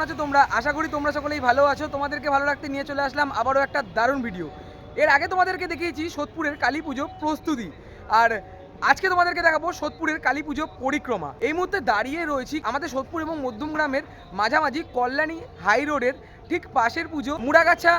কেমন আছো তোমরা? আশা করি তোমরা সকলেই ভালো আছো। তোমাদেরকে ভালো রাখতে নিয়ে চলে আসলাম আবারও একটা দারুণ ভিডিও এর আগে তোমাদেরকে দেখিয়েছি সোদপুরের কালী পুজো প্রস্তুতি। আর আজকে তোমাদেরকে দেখাবো সোদপুরের কালী পুজো পরিক্রমা। এই মুহূর্তে দাঁড়িয়ে রয়েছি আমাদের সোদপুর এবং মধ্যমগ্রামের মাঝামাঝি কল্যাণী হাই রোডের ঠিক পাশের পুজো মুড়াগাছা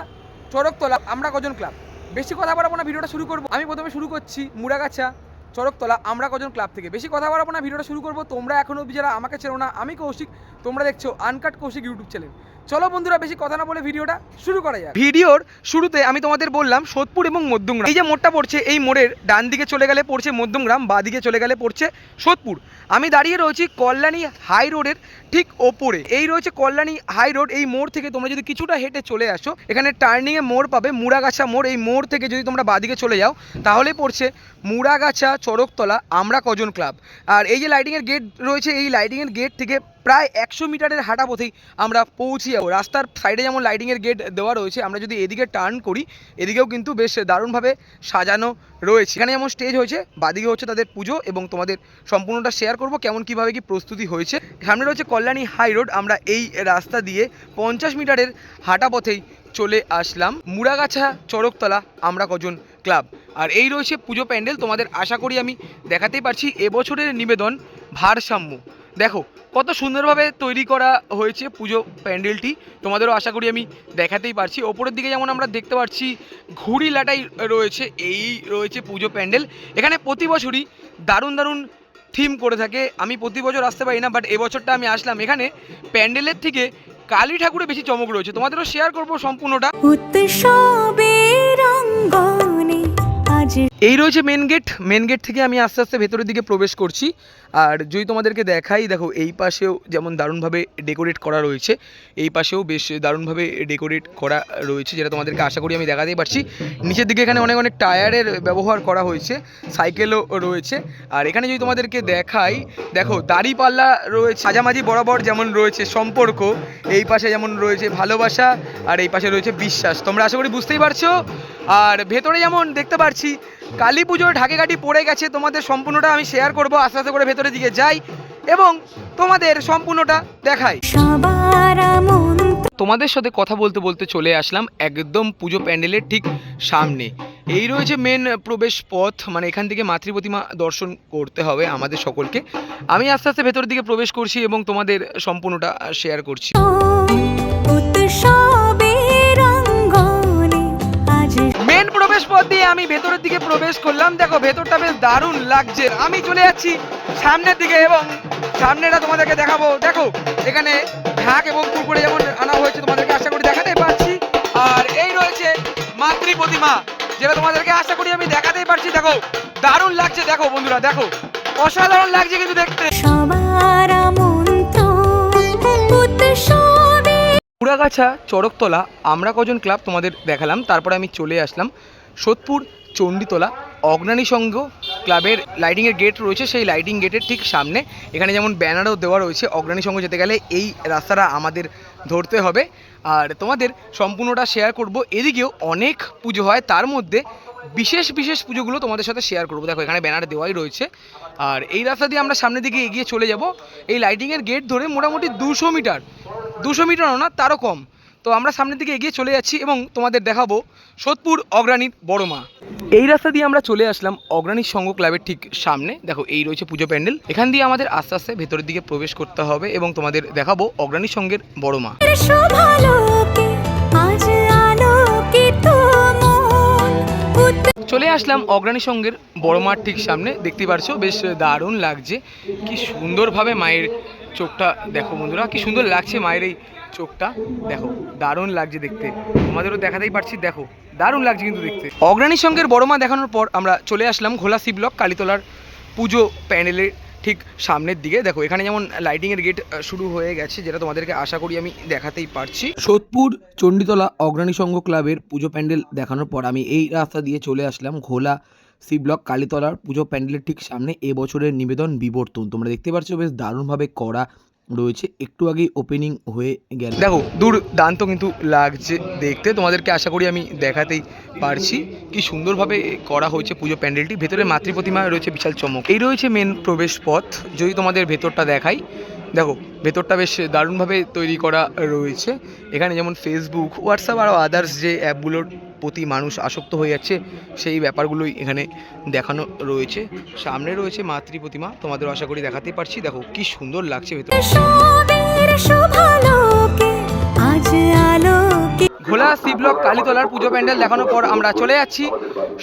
চড়কতলা আমরা কজন ক্লাব। বেশি কথা বাড়াবো না, ভিডিওটা শুরু করব। আমি প্রথমে শুরু করছি মুড়াগাছা। চড়কতলা আমরা কজন ক্লাব থেকে। বেশি কথা বলব না, ভিডিওটা শুরু করব। তোমরা এখনও অব্দি যারা আমাকে চেনো না, আমি কৌশিক। তোমরা দেখছ আনকাট কৌশিক ইউটিউব চ্যানেল চলো বন্ধুরা, বেশি কথা না বলে ভিডিওটা শুরু করা যায় ভিডিওর শুরুতে আমি তোমাদের বললাম সোদপুর এবং মধ্যমগ্রাম। এই যে মোড়টা পড়ছে, এই মোড়ের ডান দিকে চলে গেলে পড়ছে মধ্যমগ্রাম, বা দিকে চলে গেলে পড়ছে সোদপুর। আমি দাঁড়িয়ে রয়েছি কল্যাণী হাই রোডের ঠিক ওপরে। এই রয়েছে কল্যাণী হাই রোড, এই মোড় থেকে তোমরা যদি কিছুটা হেঁটে চলে আসো, এখানে টার্নিংয়ে মোড় পাবে, মুড়াগাছা মোড়। এই মোড় থেকে যদি তোমরা বাদিকে চলে যাও, তাহলে পড়ছে মুড়াগাছা চড়কতলা আমরা কজন ক্লাব। আর এই যে লাইটিংয়ের গেট রয়েছে, এই লাইটিংয়ের গেট থেকে প্রায় একশো মিটারের হাঁটা পথেই আমরা পৌঁছে যাব। রাস্তার সাইডে যেমন লাইটিংয়ের গেট দেওয়া রয়েছে, আমরা যদি এদিকে টার্ন করি, এদিকেও কিন্তু বেশ দারুণভাবে সাজানো রয়েছে। এখানে যেমন স্টেজ হয়েছে, বাদিকে হচ্ছে তাদের পুজো এবং তোমাদের সম্পূর্ণটা শেয়ার করব, কেমন কীভাবে কি প্রস্তুতি হয়েছে। সামনে রয়েছে কল্যাণী হাই রোড আমরা এই রাস্তা দিয়ে পঞ্চাশ মিটারের হাঁটা পথেই চলে আসলাম। মুড়াগাছা চড়কতলা আমরা কজন ক্লাব আর এই রয়েছে পুজো প্যান্ডেল, তোমাদের আশা করি আমি দেখাতেই পারছি, এবছরের নিবেদন ভারসাম্য। দেখো, কত সুন্দরভাবে তৈরি করা হয়েছে পুজো প্যান্ডেলটি। তোমাদেরও আশা করি আমি দেখাতেই পারছি। ওপরের দিকে যেমন আমরা দেখতে পাচ্ছি, ঘুড়ি লাটাই রয়েছে, এই রয়েছে পুজো প্যান্ডেল। এখানে প্রতি বছরই দারুণ দারুণ থিম করে থাকে। আমি প্রতি বছর আসতে পারি না বাট এবছরটা আমি আসলাম। এখানে প্যান্ডেলের থেকে কালী ঠাকুরের বেশি চমক রয়েছে। তোমাদেরও শেয়ার করব সম্পূর্ণটা। উৎসবের অঙ্গনে আজ এই রয়েছে মেন গেট মেন গেট থেকে আমি আস্তে আস্তে ভেতরের দিকে প্রবেশ করছি। আর যদি তোমাদেরকে দেখাই, দেখো এই পাশেও যেমন দারুণভাবে ডেকোরেট করা রয়েছে, এই পাশেও বেশ দারুণভাবে ডেকোরেট করা রয়েছে, যেটা তোমাদেরকে আশা করি আমি দেখাতেই পারছি। নিচের দিকে এখানে অনেক অনেক টায়ারের ব্যবহার করা হয়েছে সাইকেলও রয়েছে। আর এখানে যদি তোমাদেরকে দেখাই, দেখো দাড়িপাল্লা রয়েছে মাঝামাঝি বরাবর যেমন রয়েছে, সম্পর্ক, এই পাশে যেমন রয়েছে ভালোবাসা, আর এই পাশে রয়েছে বিশ্বাস। তোমরা আশা করি বুঝতেই পারছ। আর ভেতরে যেমন দেখতে পাচ্ছি কালী পুজোর ঢাকে কাটি পড়ে গেছে তোমাদের সম্পূর্ণটা আমি শেয়ার করব আস্তে আস্তে করে ভেতরের দিকে যাই এবং তোমাদের সম্পূর্ণটা দেখাই। তোমাদের সাথে কথা বলতে বলতে চলে আসলাম একদম পুজো প্যান্ডেলের ঠিক সামনে। এই রয়েছে মেন প্রবেশ পথ মানে এখান থেকে মাতৃ প্রতিমা দর্শন করতে হবে আমাদের সকলকে। আমি আস্তে আস্তে ভেতরের দিকে প্রবেশ করছি এবং তোমাদের সম্পূর্ণটা শেয়ার করছি। প্রবেশ পথ দিয়ে আমি ভেতরের দিকে প্রবেশ করলাম। দেখো ভেতরটা বেশ দারুণ লাগছে। আমি চলে যাচ্ছি সামনের দিকে এবং সামনেটা তোমাদেরকে দেখাবো। দেখো এখানে ঢাক এবং কুকুরে যেমন আনা হয়েছে তোমাদেরকে আশা করি দেখাতেই পারছি। আর এই রয়েছে মাতৃ প্রতিমা যেটা তোমাদেরকে আশা করি আমি দেখাতেই পারছি। দেখো দারুণ লাগছে। দেখো বন্ধুরা দেখো অসাধারণ লাগছে কিন্তু দেখতে। সবার পুরাগাছা চড়কতলা আমরা কজন ক্লাব তোমাদের দেখালাম তারপরে আমি চলে আসলাম। সোদপুর, চণ্ডীতলা অগ্রণী সংঘ ক্লাবের লাইটিংয়ের গেট রয়েছে। সেই লাইটিং গেটের ঠিক সামনে এখানে যেমন ব্যানারও দেওয়া রয়েছে অগ্রণী সংঘ যেতে গেলে এই রাস্তাটা আমাদের ধরতে হবে। আর তোমাদের সম্পূর্ণটা শেয়ার করব। এদিকেও অনেক পুজো হয়, তার মধ্যে বিশেষ বিশেষ পুজোগুলো তোমাদের সাথে শেয়ার করব। দেখো, এখানে ব্যানার দেওয়াই রয়েছে। আর এই রাস্তা দিয়ে আমরা সামনের দিকে এগিয়ে চলে যাব। এই লাইটিংয়ের গেট ধরে মোটামুটি দুশো মিটার, দুশো মিটারও না তারও কম। তো আমরা সামনের দিকে এগিয়ে চলে যাচ্ছি এবং তোমাদের দেখাবো সোদপুর অগ্রাণীর বড় মা। এই রাস্তা দিয়ে আমরা চলে আসলাম অগ্রাণী সংঘ ক্লাবের ঠিক সামনে। দেখো, এই রয়েছে পুজো প্যান্ডেল। এখান দিয়ে আমাদের আস্তে আস্তে ভেতরের দিকে প্রবেশ করতে হবে এবং তোমাদের দেখাবো অগ্রাণী সংঘের বড় মা। চলে আসলাম অগ্রাণী সঙ্গের বড় মাঠ ঠিক সামনে। দেখতে পারছ, বেশ দারুণ লাগছে। কি সুন্দরভাবে মায়ের চোখটা দেখো বন্ধুরা, কি সুন্দর লাগছে মায়ের এই চোখটা। দেখো, দারুণ লাগছে দেখতে। তোমাদেরও দেখাতেই পারছি, দেখো, দারুণ লাগছে কিন্তু দেখতে। অগ্রাণী সঙ্গের বড় মা দেখানোর পর আমরা চলে আসলাম ঘোলা শিবলক ব্লক কালীতলার পুজো প্যান্ডেলের ঠিক সামনের দিকে। দেখো, এখানে যেমন লাইটিংয়ের গেট শুরু হয়ে গেছে, যেটা তোমাদেরকে আশা করি আমি দেখাতেই পারছি। সোদপুর চণ্ডীতলা অগ্রণী সংঘ ক্লাবের পুজো প্যান্ডেল দেখানোর পর আমি এই রাস্তা দিয়ে চলে আসলাম ঘোলা সি ব্লক কালীতলার পুজো প্যান্ডেলের ঠিক সামনে। এবছরের নিবেদন বিবর্তন। তোমরা দেখতে পাচ্ছ বেশ দারুণভাবে করা রয়েছে। একটু আগেই ওপেনিং হয়ে গেল। দেখো দূর দুর্দান্ত কিন্তু লাগছে দেখতে। তোমাদেরকে আশা করি আমি দেখাতেই পারছি। কি সুন্দরভাবে করা হয়েছে পুজো প্যান্ডেলটি। ভেতরে মাতৃ প্রতিমা রয়েছে বিশাল চমক। এই রয়েছে মেন প্রবেশ পথ। যদি তোমাদের ভেতরটা দেখাই দেখো, ভেতরটা বেশ দারুণভাবে তৈরি করা রয়েছে। এখানে যেমন ফেসবুক হোয়াটসঅ্যাপ আরও আদার্স যে অ্যাপগুলোর প্রতি মানুষ আসক্ত হয়ে যাচ্ছে, সেই ব্যাপারগুলোই এখানে দেখানো রয়েছে। সামনে রয়েছে মাতৃ প্রতিমা তোমাদের আশা করি দেখাতে পারছি। দেখো, কি সুন্দর লাগছে ভেতর সি ব্লক কালীতলার পুজো প্যান্ডেল দেখানোর পর আমরা চলে যাচ্ছি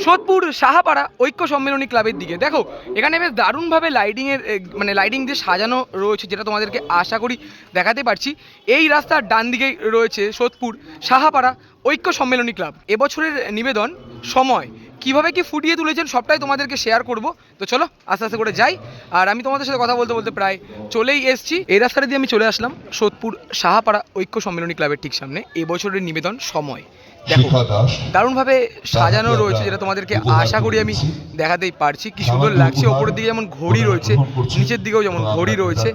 সোদপুর সাহাপাড়া ঐক্য সম্মেলনী ক্লাবের দিকে। দেখো, এখানে বেশ দারুণভাবে লাইটিংয়ের মানে লাইটিং দিয়ে সাজানো রয়েছে, যেটা তোমাদেরকে আশা করি দেখাতে পারছি। এই রাস্তার ডান দিকেই রয়েছে সোদপুর সাহাপাড়া ঐক্য সম্মেলনী ক্লাব। এবছরের নিবেদন সময়। কীভাবে কি ফুটিয়ে তুলেছেন সবটাই তোমাদেরকে শেয়ার করব। তো চলো, আস্তে আস্তে করে যাই। আর আমি তোমাদের সাথে কথা বলতে বলতে প্রায় চলেই এসেছি। এই রাস্তাটা দিয়ে আমি চলে আসলাম সোদপুর সাহাপাড়া ঐক্য সম্মেলনী ক্লাবের ঠিক সামনে। এবছরের নিবেদন সময়। দেখো দারুণভাবে সাজানো রয়েছে যেটা তোমাদেরকে আশা করি আমি দেখাতেই পারছি। কি সুন্দর লাগছে ওপরের দিকে যেমন ঘড়ি রয়েছে নিচের দিকেও যেমন ঘড়ি রয়েছে।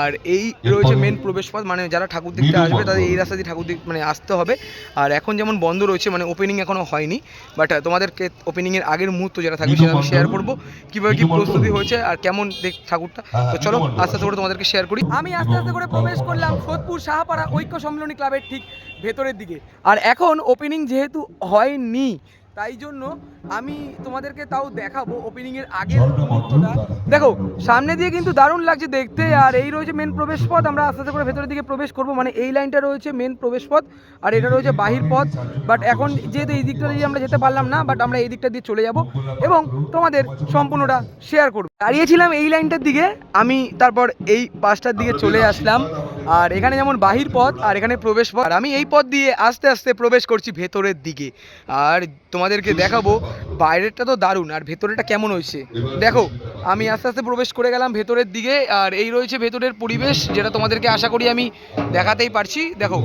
আর এই রয়েছে মেন প্রবেশপথ মানে যারা ঠাকুর দেখতে আসবে তাদের এই রাস্তা দিয়ে ঠাকুর দেখ মানে আসতে হবে। আর এখন যেমন বন্ধ রয়েছে মানে ওপেনিং এখনও হয়নি বাট তোমাদেরকে ওপেনিংয়ের আগের মুহূর্ত যেটা থাকবে সেটা আমি শেয়ার করব কীভাবে কি প্রস্তুতি হয়েছে আর কেমন দেখ ঠাকুরটা। তো চলো আস্তে আস্তে করে তোমাদেরকে শেয়ার করি। আমি আস্তে আস্তে করে প্রবেশ করলাম সোদপুর সাহাপাড়া ঐক্য সম্মেলনী ক্লাবের ঠিক ভেতরের দিকে। আর এখন ওপেনিং যেহেতু হয়নি তাই জন্য আমি তোমাদেরকে তাও দেখাবো ওপেনিংয়ের আগের মুহূর্তটা। দেখো সামনে দিয়ে কিন্তু দারুণ লাগছে দেখতে আর এই রয়েছে মেন প্রবেশ পথ। আমরা আস্তে আস্তে করে ভেতরের দিকে প্রবেশ করব। মানে এই লাইনটা রয়েছে মেন প্রবেশ পথ আর এটা রয়েছে বাহির পথ। বাট এখন যেহেতু এই দিকটা দিয়ে আমরা যেতে পারলাম না বাট আমরা এই দিকটা দিয়ে চলে যাব এবং তোমাদের সম্পূর্ণটা শেয়ার করব। দাঁড়িয়েছিলাম এই লাইনটার দিকে আমি তারপর এই পাশটার দিকে চলে আসলাম। আর এখানে যেমন বাহির পথ, আর এখানে প্রবেশ পথ। আর আমি এই পথ দিয়ে আস্তে আস্তে প্রবেশ করছি ভেতরের দিকে। আর তোমাদেরকে দেখাবো, বাইরেরটা তো দারুণ, আর ভেতরেটা কেমন হয়েছে। দেখো, আমি আস্তে আস্তে প্রবেশ করে গেলাম ভেতরের দিকে, আর এই রয়েছে ভেতরের পরিবেশ, যেটা তোমাদেরকে আশা করি আমি দেখাতেই পারছি। দেখো,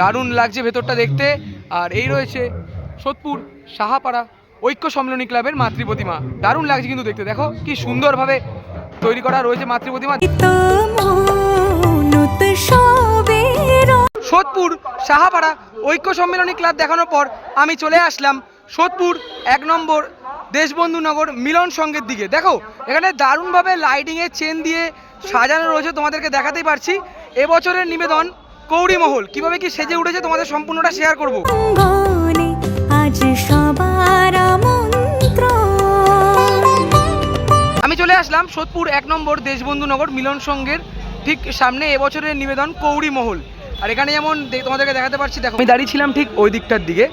দারুণ লাগছে ভেতরটা দেখতে। আর এই রয়েছে সোদপুর সাহাপাড়া ঐক্য সম্মেলনী ক্লাবের মাতৃ প্রতিমা। দারুণ লাগছে কিন্তু দেখতে, দেখো, কি সুন্দরভাবে তৈরি করা রয়েছে মাতৃ প্রতিমা। সোদপুর সাহাপাড়া ঐক্য সম্মেলনী ক্লাব দেখানোর পর আমি চলে আসলাম সোদপুর এক নম্বর দেশবন্ধু নগর মিলন সঙ্গের দিকে। দেখো এখানে দারুণভাবে লাইটিংয়ের চেন দিয়ে সাজানো রয়েছে তোমাদেরকে দেখাতেই পারছি। এবছরের নিবেদন কৌড়িমহল কীভাবে কি সেজে উঠেছে তোমাদের সম্পূর্ণটা শেয়ার করব। আজ সবার আমি চলে আসলাম সোদপুর এক নম্বর দেশবন্ধু নগর মিলন সংঘের ঠিক সামনে এবছরের নিবেদন কৌড়ি মহল। আর এখানে যেমন তোমাদেরকে দেখাতে পারছি, দেখো। আমি দাঁড়িয়েছিলাম ঠিক ওই দিকটার দিকে,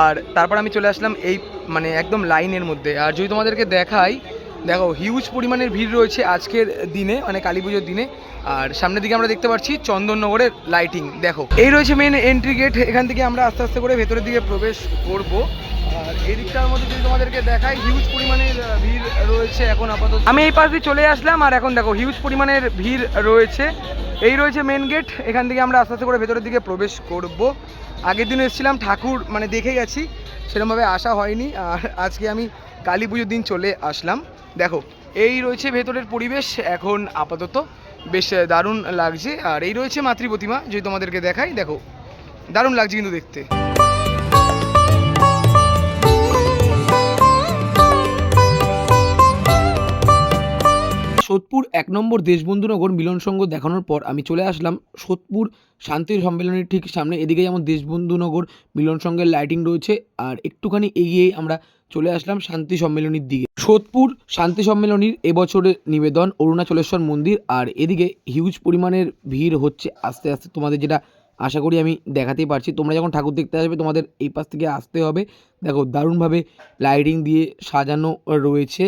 আর তারপর আমি চলে আসলাম এই মানে একদম লাইনের মধ্যে। আর যদি তোমাদেরকে দেখাই দেখো হিউজ পরিমাণের ভিড় রয়েছে আজকের দিনে মানে কালী পুজোর দিনে। আর সামনের দিকে আমরা দেখতে পাচ্ছি চন্দননগরের লাইটিং দেখো। এই রয়েছে মেন এন্ট্রি গেট এখান থেকে আমরা আস্তে আস্তে করে ভেতরের দিকে প্রবেশ করব। আর এই দিকটার মধ্যে যদি তোমাদেরকে দেখাই হিউজ পরিমাণের ভিড় রয়েছে এখন আপাতত। আমি এই পাশ দিয়ে চলে আসলাম, আর এখন দেখো হিউজ পরিমাণের ভিড় রয়েছে। এই রয়েছে মেন গেট এখান থেকে আমরা আস্তে আস্তে করে ভেতরের দিকে প্রবেশ করব। আগের দিন এসেছিলাম, ঠাকুর মানে দেখে গেছি সেরকমভাবে আসা হয়নি। আর আজকে আমি কালী পুজোর দিন চলে আসলাম। দেখো, এই রয়েছে ভেতরের পরিবেশ, এখন আপাতত বেশ দারুণ লাগছে। আর এই রয়েছে মাতৃ প্রতিমা, যদি তোমাদেরকে দেখাই, দেখো, দারুণ লাগছে কিন্তু দেখতে। সোদপুর এক নম্বর দেশবন্ধুনগর মিলন সংঘ দেখানোর পর আমি চলে আসলাম সোদপুর শান্তি সম্মেলনের ঠিক সামনে। এদিকে যেমন দেশবন্ধুনগর মিলন সংঘের লাইটিং রয়েছে, আর একটুখানি এগিয়েই আমরা চলে আসলাম শান্তি সম্মেলনীর দিকে। সোদপুর শান্তি সম্মেলনীর এবছরের নিবেদন, অরুণাচলেশ্বর মন্দির আর এদিকে হিউজ পরিমাণের ভিড় হচ্ছে আস্তে আস্তে। তোমাদের যেটা আশা করি আমি দেখাতেই পারছি। তোমরা যখন ঠাকুর দেখতে আসবে, তোমাদের এই পাশ থেকে আসতে হবে। দেখো, দারুণভাবে লাইটিং দিয়ে সাজানো রয়েছে।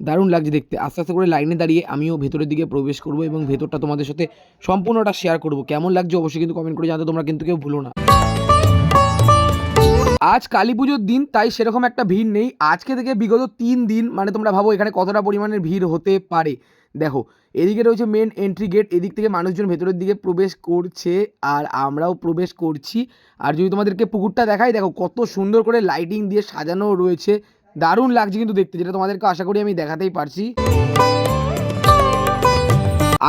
দারুণ লাগছে দেখতে। আস্তে আস্তে করে লাইনে দাঁড়িয়ে আমিও ভেতরের দিকে প্রবেশ করব এবং ভেতরটা তোমাদের সাথে সম্পূর্ণটা শেয়ার করব। কেমন লাগছে অবশ্যই কিন্তু কমেন্ট করে জানাতে তোমরা কিন্তু কেউ ভুলো না। আজ কালী পুজোর দিন, তাই সেরকম একটা ভিড় নেই। আজকে থেকে বিগত তিন দিন মানে তোমরা ভাবো এখানে কতটা পরিমাণের ভিড় হতে পারে। দেখো, এদিকে রয়েছে মেন এন্ট্রি গেট এদিক থেকে মানুষজন ভেতরের দিকে প্রবেশ করছে, আর আমরাও প্রবেশ করছি। আর যদি তোমাদেরকে পুকুরটা দেখাই, দেখো কত সুন্দর করে লাইটিং দিয়ে সাজানো রয়েছে। দারুণ লাগছে কিন্তু দেখতে, যেটা তোমাদেরকে আশা করি আমি দেখাতেই পারছি।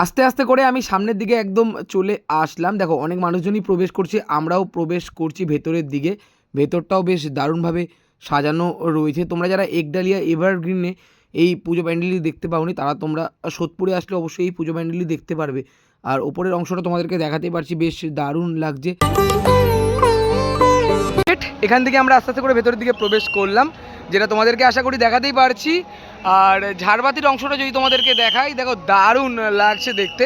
আস্তে আস্তে করে আমি সামনের দিকে একদম চলে আসলাম। দেখো, অনেক মানুষজনই প্রবেশ করছে, আমরাও প্রবেশ করছি ভেতরের দিকে। ভেতরটাও বেশ দারুণভাবে সাজানো রয়েছে। তোমরা যারা একডালিয়া এভারগ্রিনে এই পুজো প্যান্ডেলটি দেখতে পাওনি, তারা তোমরা সোদপুরে আসলে অবশ্যই এই পুজো প্যান্ডেলটি দেখতে পারবে। আর ওপরের অংশটা তোমাদেরকে দেখাতে পারছি, বেশ দারুণ লাগছে। এখান থেকে আমরা আস্তে আস্তে করে ভেতরের দিকে প্রবেশ করলাম, যেটা তোমাদেরকে আশা করি দেখাতেই পারছি। আর ঝাড়বাতির অংশটা যদি তোমাদেরকে দেখাই, দেখো দারুণ লাগছে দেখতে।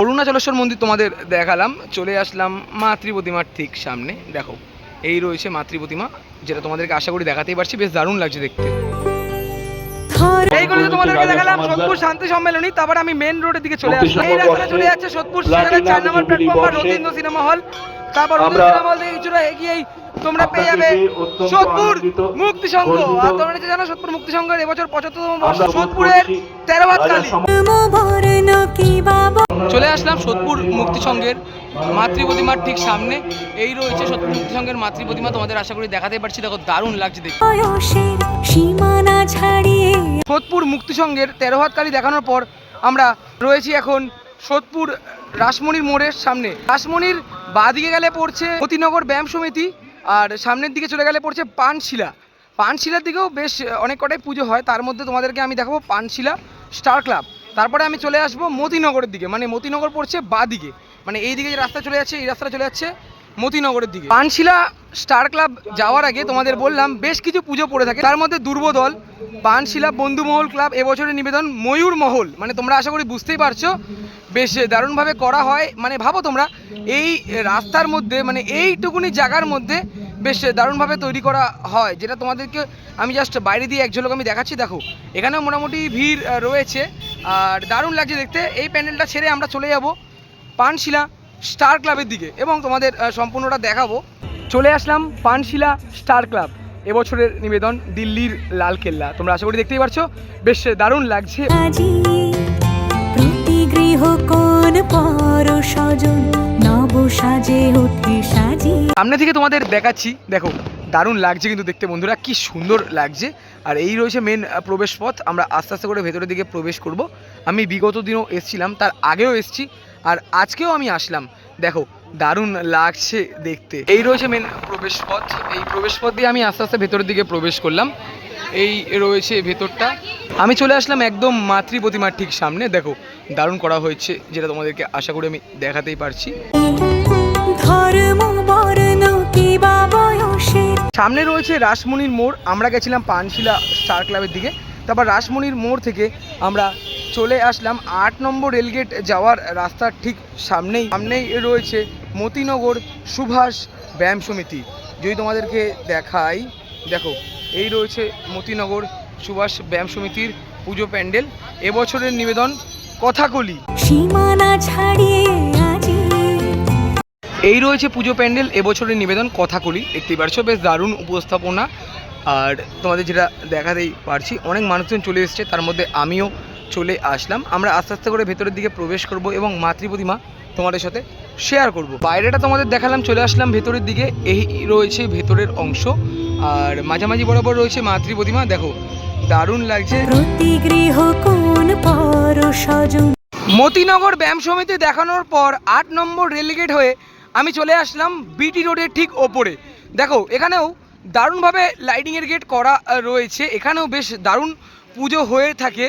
অরুণাচলেশ্বর মন্দির তোমাদের দেখালাম চলে আসলাম মাতৃ প্রতিমার ঠিক সামনে। দেখো এই রয়েছে মাতৃ প্রতিমা যেটা তোমাদেরকে আশা করি দেখাতেই পারছি বেশ দারুণ লাগছে দেখতে। এইগুলো তোমাদেরকে দেখালাম সোদপুর শান্তি সম্মেলনী তারপর আমি মেন রোডের দিকে চলে আসলাম। এই রাস্তাটা চলে যাচ্ছে সোদপুর স্টেশনের চার নম্বর প্ল্যাটফর্ম রবীন্দ্র সিনেমা হল। তারপর রবীন্দ্র সিনেমা হল থেকে কিছুটা এগিয়েই তোমরা পেয়ে যাবে সোদপুর মুক্তি সংঘ আর তোমরা নিশ্চয়ই জানো সোদপুর মুক্তি সংঘের এবছর পঁচাত্তরতম বর্ষ। সোদপুরের তেরো বাব চলে আসলাম সোদপুর মুক্তি সংঘের মাতৃ প্রতিমার ঠিক সামনে। এই রয়েছে সোদপুর মুক্তি সংঘের মাতৃ প্রতিমা তোমাদের আশা করি দেখাতে পারছি। দেখো দারুণ লাগছে দেখতে। সোদপুর মুক্তি সংঘের তেরো হাত কালী দেখানোর পর আমরা রয়েছি এখন সোদপুর রাসমণির মোড়ের সামনে। রাসমণির বাঁদিকে গেলে পড়ছে মতিনগর ব্যায়াম সমিতি। আর সামনের দিকে চলে গেলে পড়ছে পানশিলা। পানশিলার দিকেও বেশ অনেক কটাই পুজো হয়। তার মধ্যে তোমাদেরকে আমি দেখাবো পানশিলা স্টার ক্লাব। তারপরে আমি চলে আসব মতিনগরের দিকে। মানে মতিনগর পড়ছে বাঁদিকে মানে এই দিকে যে রাস্তা চলে যাচ্ছে, এই রাস্তাটা চলে যাচ্ছে মতিনগরের দিকে। পানশিলা স্টার ক্লাব যাওয়ার আগে তোমাদের বললাম, বেশ কিছু পুজো পড়ে থাকে। তার মধ্যে দুর্বদল পানশিলা বন্ধুমহল ক্লাব এবছরের নিবেদন, ময়ূর মহল। মানে তোমরা আশা করি বুঝতেই পারছ, বেশ দারুণভাবে করা হয়। মানে ভাবো তোমরা, এই রাস্তার মধ্যে মানে এইটুকুনি জায়গার মধ্যে বেশ দারুণভাবে তৈরি করা হয়, যেটা তোমাদেরকে আমি জাস্ট বাইরে দিয়ে এক ঝলক আমি দেখাচ্ছি। দেখো, এখানেও মোটামুটি ভিড় রয়েছে, আর দারুণ লাগছে দেখতে। এই প্যান্ডেলটা ছেড়ে আমরা চলে যাব পানশিলা স্টার ক্লাবের দিকে এবং তোমাদের সম্পূর্ণটা দেখাবো। চলে আসলাম পানশিলা স্টার ক্লাব এবছরের নিবেদন দিল্লির লালকেল্লা। তোমরা আশা করি দেখতেই পারছ বেশ দারুণ লাগছে। সামনে থেকে তোমাদের দেখাচ্ছি দেখো দারুণ লাগছে কিন্তু দেখতে বন্ধুরা কি সুন্দর লাগছে। আর এই রয়েছে মেন প্রবেশ পথ আমরা আস্তে আস্তে করে ভেতরের দিকে প্রবেশ করব। আমি বিগত দিনও এসছিলাম তার আগেও এসছি। আর আজকেও আমি আসলাম। দেখো দারুণ লাগছে দেখতে। এই রয়েছে মেন প্রবেশ পথ। এই প্রবেশ পথ দিয়ে আমি আস্তে আস্তে ভেতরের দিকে প্রবেশ করলাম। এই রয়েছে ভেতরটা। আমি চলে আসলাম একদম মাতৃ প্রতিমার ঠিক সামনে। দেখো দারুণ করা হয়েছে যেটা তোমাদেরকে আশা করি আমি দেখাতেই পারছি। সামনে রয়েছে রাসমণির মোড়। আমরা গেছিলাম পানশিলা স্টার ক্লাবের দিকে। তারপর রাসমণির মোড় থেকে আমরা চলে আসলাম আট নম্বর রেলগেট যাওয়ার রাস্তার ঠিক সামনেই। সামনেই রয়েছে মতিনগর সুভাষ ব্যায়াম সমিতি। যদি তোমাদেরকে দেখাই দেখো এই রয়েছে মতিনগর সুভাষ ব্যায়াম সমিতির পুজো প্যান্ডেল। এবছরের নিবেদন কথাকলি। সীমানা ছাড়িয়ে এই রয়েছে পুজো প্যান্ডেল এবছরের নিবেদন কথাকলি। দেখতেই পারছ বেশ দারুণ উপস্থাপনা। আর তোমাদের যেটা দেখাতেই পারছি অনেক মানুষজন চলে এসেছে তার মধ্যে আমিও চলে আসলাম। আমরা আস্তে আস্তে করে ভেতরের দিকে প্রবেশ করব এবং মাতৃ প্রতিমা তোমাদের সাথে শেয়ার করব। বাইরেটা তোমাদের দেখালাম, চলে আসলাম ভেতরের দিকে। এই রয়েছে ভেতরের অংশ। আর মাঝামাঝি বরাবর রয়েছে মাতৃ প্রতিমা দেখো, দারুণ লাগছে। মতিনগর ব্যায়াম সমিতি দেখানোর পর আট নম্বর রেলগেট হয়ে আমি চলে আসলাম বিটি রোডের ঠিক ওপরে। দেখো, এখানেও দারুণভাবে লাইটিংয়ের গেট করা রয়েছে। এখানেও বেশ দারুণ পুজো হয়ে থাকে।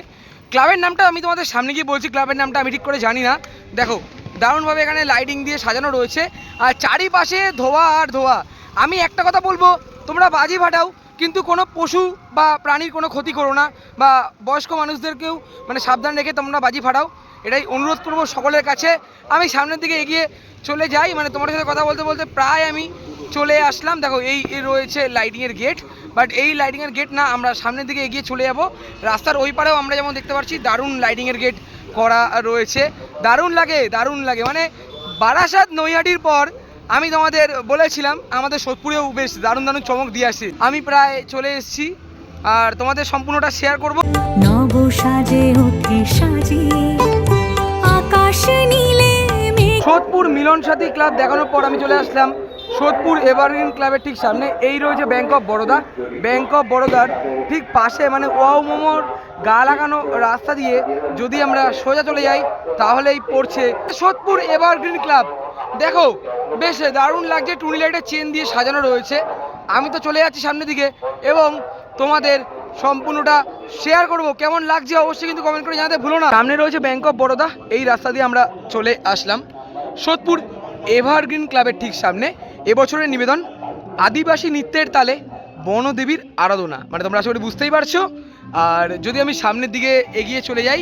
ক্লাবের নামটা আমি তোমাদের সামনে গিয়ে বলছি, ক্লাবের নামটা আমি ঠিক করে জানি না। দেখো, দারুণভাবে এখানে লাইটিং দিয়ে সাজানো রয়েছে। আর চারিপাশে ধোয়া আর ধোয়া। আমি একটা কথা বলব, তোমরা বাজি ফাটাও, কিন্তু কোনো পশু বা প্রাণীর কোনো ক্ষতি করো না বা বয়স্ক মানুষদেরকেও মানে সাবধান রেখে তোমরা বাজি ফাটাও। এটাই অনুরোধ করব সকলের কাছে। আমি সামনের দিকে এগিয়ে চলে যাই মানে তোমার সাথে কথা বলতে বলতে প্রায় আমি চলে আসলাম। দেখো, এই রয়েছে লাইটিংয়ের গেট বাট এই লাইটিংয়ের গেট না আমরা সামনের দিকে এগিয়ে চলে যাব। রাস্তার ওই পারেও আমরা যেমন দেখতে পাচ্ছি দারুণ লাইটিংয়ের গেট করা রয়েছে। দারুণ লাগে দারুণ লাগে। মানে বারাসাত নৈহাটির পর আমি তোমাদের বলেছিলাম আমাদের সোদপুরেও বেশ দারুণ দারুণ চমক দিয়ে আসে। আমি প্রায় চলে এসেছি আর তোমাদের সম্পূর্ণটা শেয়ার করব। নব সাজে ওঠে সাজিয়ে আকাশ নীলে সোদপুর মিলন সাথী ক্লাব দেখানোর পর আমি চলে আসলাম। সোদপুর এভারগ্রিন ক্লাবের ঠিক সামনে, এই রয়েছে bank of Baroda bank of বরোদার ঠিক পাশে মানে ওয়াও মোমোর গা লাগানো রাস্তা দিয়ে যদি আমরা সোজা চলে যাই, তাহলেই পড়ছে সোদপুর এভারগ্রিন ক্লাব। দেখো, বেশ দারুণ লাগছে, টুনি লাইটের চেন দিয়ে সাজানো রয়েছে। আমি তো চলে যাচ্ছি সামনের দিকে এবং তোমাদের সম্পূর্ণটা শেয়ার করব। কেমন লাগছে অবশ্যই কিন্তু কমেন্ট করে জানাতে ভুলো না। সামনে রয়েছে ব্যাংক অফ বরোদা এই রাস্তা দিয়ে আমরা চলে আসলাম। সোদপুর এভারগ্রিন ক্লাবের ঠিক সামনে। এবছরের নিবেদন, আদিবাসী নৃত্যের তালে বনদেবীর আরাধনা। মানে তোমরা আশা করি বুঝতেই পারছ। আর যদি আমি সামনের দিকে এগিয়ে চলে যাই,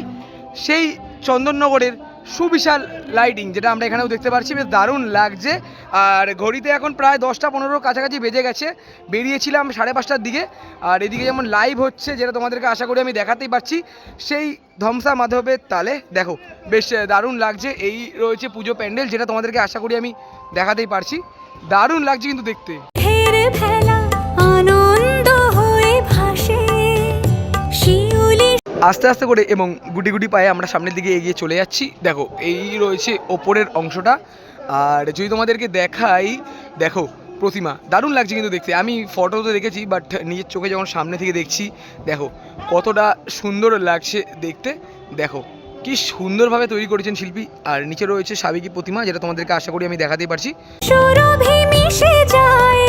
সেই চন্দননগরের সুবিশাল লাইটিং, যেটা আমরা এখানেও দেখতে পাচ্ছি, বেশ দারুণ লাগছে। আর ঘড়িতে এখন প্রায় দশটা পনেরোর কাছাকাছি বেজে গেছে। বেরিয়েছিলাম সাড়ে পাঁচটার দিকে। আর এদিকে যেমন লাইভ হচ্ছে, যেটা তোমাদেরকে আশা করি আমি দেখাতেই পারছি, সেই ধমসা মাধবের তালে। দেখো, বেশ দারুণ লাগছে। এই রয়েছে পুজো প্যান্ডেল, যেটা তোমাদেরকে আশা করি আমি দেখাতেই পারছি। দারুণ লাগছে কিন্তু দেখতে। আস্তে আস্তে করে এবং গুটি গুটি পায়ে আমরা সামনের দিকে এগিয়ে চলে যাচ্ছি। দেখো এই রয়েছে ওপরের অংশটা। আর যদি তোমাদেরকে দেখাই দেখো প্রতিমা। দারুণ লাগছে কিন্তু দেখতে। আমি ফটোতে দেখেছি বাট নিজের চোখে যখন সামনে থেকে দেখছি দেখো কতটা সুন্দর লাগছে দেখতে। দেখো কি সুন্দরভাবে তৈরি করেছেন শিল্পী। আর নিচে রয়েছে সাবেকি প্রতিমা যেটা তোমাদেরকে আশা করি আমি দেখাতেই পারছি। সুরভি মিশে যায়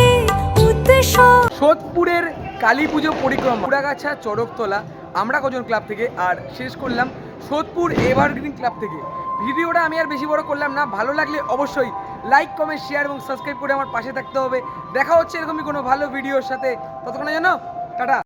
উৎসব সোদপুরের কালী পুজো পরিক্রমা পুরাগাছা চড়কতলা আমরা কজন ক্লাব থেকে আর শেষ করলাম সোদপুর এভারগ্রিন ক্লাব থেকে। ভিডিওটা আমি আর বেশি বড় করলাম না ভালো লাগলে অবশ্যই লাইক কমেন্ট শেয়ার এবং সাবস্ক্রাইব করে আমার পাশে থাকতে হবে। দেখা হচ্ছে এরকমই কোনো ভালো ভিডিওর সাথে। ততক্ষণে জানো টাটা।